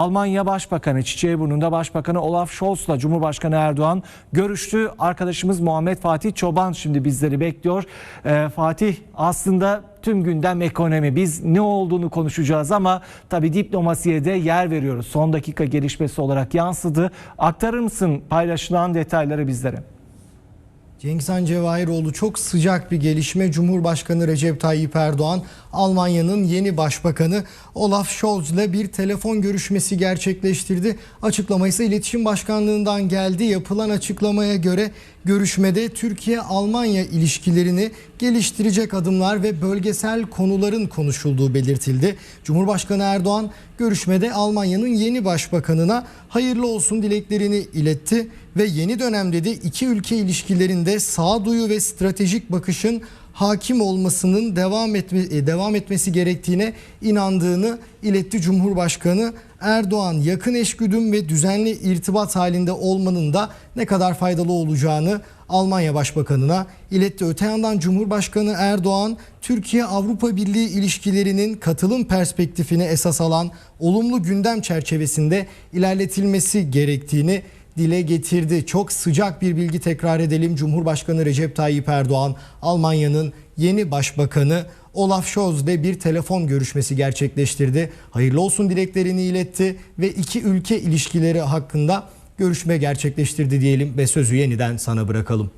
Almanya Başbakanı Çiçeğiburnu'nda Başbakanı Olaf Scholz'la Cumhurbaşkanı Erdoğan görüştü. Arkadaşımız Muhammed Fatih Çoban şimdi bizleri bekliyor. Ee, Fatih aslında tüm gündem ekonomi. Biz ne olduğunu konuşacağız ama tabii diplomasiye de yer veriyoruz. Son dakika gelişmesi olarak yansıdı. Aktarır mısın paylaşılan detayları bizlere? Cengizhan Cevahiroğlu çok sıcak bir gelişme. Cumhurbaşkanı Recep Tayyip Erdoğan, Almanya'nın yeni başbakanı Olaf Scholz ile bir telefon görüşmesi gerçekleştirdi. Açıklama ise İletişim Başkanlığından geldi. Yapılan açıklamaya göre görüşmede Türkiye-Almanya ilişkilerini geliştirecek adımlar ve bölgesel konuların konuşulduğu belirtildi. Cumhurbaşkanı Erdoğan görüşmede Almanya'nın yeni başbakanına hayırlı olsun dileklerini iletti ve yeni dönemde de iki ülke ilişkilerinde sağduyu ve stratejik bakışın hakim olmasının devam etme, e, devam etmesi gerektiğine inandığını iletti Cumhurbaşkanı Erdoğan yakın eşgüdüm ve düzenli irtibat halinde olmanın da ne kadar faydalı olacağını Almanya Başbakanına iletti. Öte yandan Cumhurbaşkanı Erdoğan Türkiye Avrupa Birliği ilişkilerinin katılım perspektifini esas alan olumlu gündem çerçevesinde ilerletilmesi gerektiğini dile getirdi. Çok sıcak bir bilgi tekrar edelim. Cumhurbaşkanı Recep Tayyip Erdoğan Almanya'nın yeni başbakanı Olaf Scholz ile bir telefon görüşmesi gerçekleştirdi. Hayırlı olsun dileklerini iletti ve iki ülke ilişkileri hakkında görüşme gerçekleştirdi diyelim ve sözü yeniden sana bırakalım.